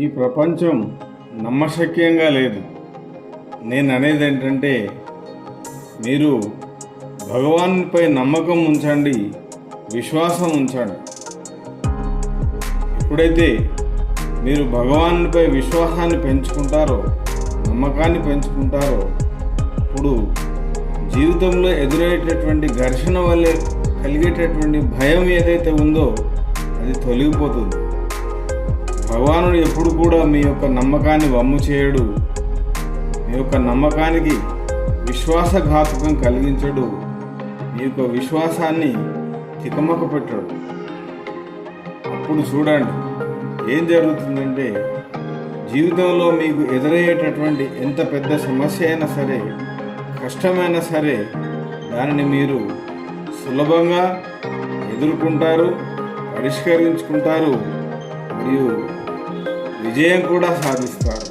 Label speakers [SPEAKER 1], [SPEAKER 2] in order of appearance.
[SPEAKER 1] ఈ ప్రపంచం నమ్మశక్యంగా లేదు. నేను అనేది ఏంటంటే మీరు భగవాన్పై నమ్మకం ఉంచండి విశ్వాసం ఉంచండి. ఎప్పుడైతే మీరు భగవాన్పై విశ్వాసాన్ని పెంచుకుంటారో నమ్మకాన్ని పెంచుకుంటారో ఇప్పుడు జీవితంలో ఎదురయ్యేటటువంటి ఘర్షణ వల్లే కలిగేటటువంటి భయం ఏదైతే ఉందో అది తొలగిపోతుంది. భగవానుడు ఎప్పుడు కూడా మీ యొక్క నమ్మకాన్ని వమ్ము చేయడు. మీ యొక్క నమ్మకానికి విశ్వాసఘాతకం కలిగించడు. మీ యొక్క విశ్వాసాన్ని తికమక పెట్టడు. అప్పుడు చూడండి ఏం జరుగుతుందంటే జీవితంలో మీకు ఎదురయ్యేటటువంటి ఎంత పెద్ద సమస్య అయినా సరే కష్టమైనా సరే దానిని మీరు సులభంగా ఎదుర్కొంటారు పరిష్కరించుకుంటారు మరియు విజయం కూడా సాధిస్తారు.